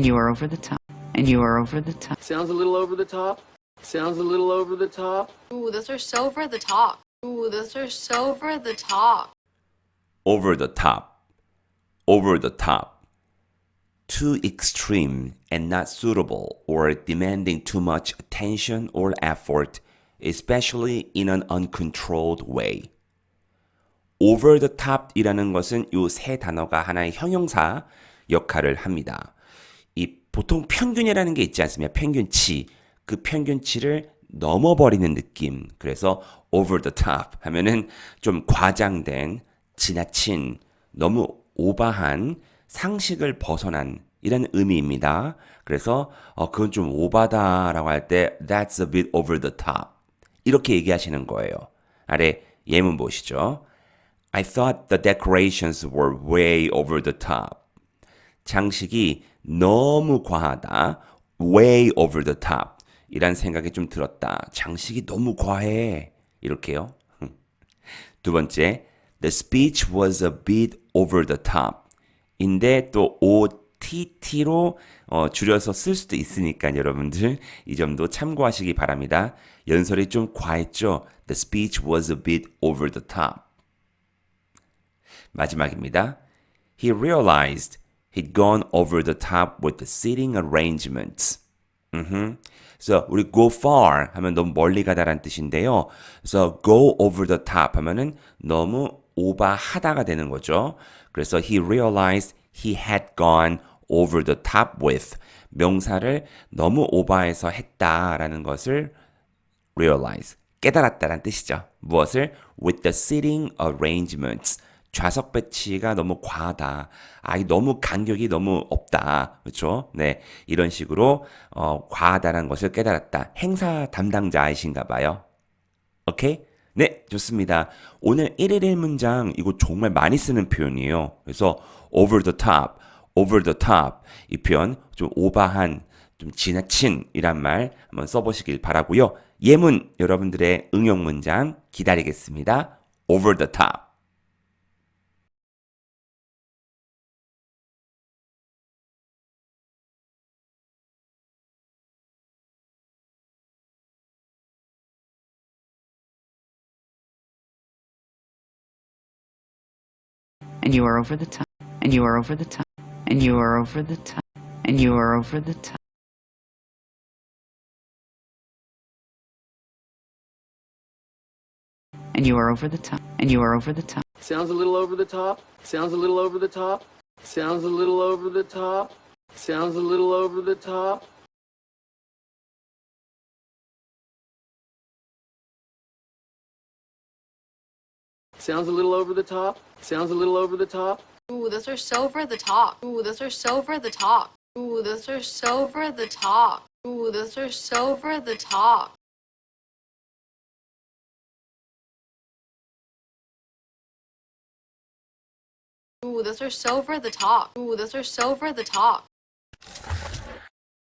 And you are over the top. And you are over the top. Sounds a little over the top. Sounds a little over the top. Ooh, those are so over the top. Ooh, those are so over the top. over the top, over the top. Too extreme and not suitable or demanding too much attention or effort, especially in an uncontrolled way. over the top 이라는 것은 이 세 단어가 하나의 형용사 역할을 합니다. 이 보통 평균이라는 게 있지 않습니까? 평균치. 그 평균치를 넘어버리는 느낌. 그래서 over the top 하면은 좀 과장된, 지나친, 너무 오바한 상식을 벗어난 이라는 의미입니다. 그래서 어 그건 좀 오바다라고 할 때 that's a bit over the top. 이렇게 얘기하시는 거예요. 아래 예문 보시죠. I thought the decorations were way over the top. 장식이 너무 과하다. way over the top. 이란 생각이 좀 들었다. 장식이 너무 과해. 이렇게요. 두 번째, the speech was a bit over the top. 인데 또 OTT로 어, 줄여서 쓸 수도 있으니까 여러분들 이 점도 참고하시기 바랍니다. 연설이 좀 과했죠. The speech was a bit over the top. 마지막입니다. He realized he'd gone over the top with the seating arrangements. 음흠. 그래서 우리 go far 하면 너무 멀리 가다란 뜻인데요. 그래서 go over the top 하면은 너무 오바하다가 되는 거죠. 그래서 he realized he had gone over the top with 명사를 너무 오바해서 했다라는 것을 realize 깨달았다란 뜻이죠. 무엇을 with the seating arrangements 좌석 배치가 너무 과하다. 아, 이 너무 간격이 너무 없다. 그렇죠? 네. 이런 식으로 어, 과하다는 것을 깨달았다. 행사 담당자이신가 봐요. 오케이? 네, 좋습니다. 오늘 1일 1문장 이거 정말 많이 쓰는 표현이에요. 그래서 over the top, over the top 이 표현 좀 오바한 좀 지나친 이란 말 한번 써보시길 바라고요. 예문 여러분들의 응용 문장 기다리겠습니다. over the top. And you are over the top. And you are over the top. And you are over the top. And you are over the top. And you are over the top. And you are over the top. Sounds a little over the top. Sounds a little over the top. Sounds a little over the top. Sounds a little over the top. Sounds a little over the top. Sounds a little over the top. Ooh, those are so over the top. Ooh, those are so over the top. Ooh, those are so over the top. Ooh, those are so over the top. Ooh, those are so over the top. Ooh, those are so over the top.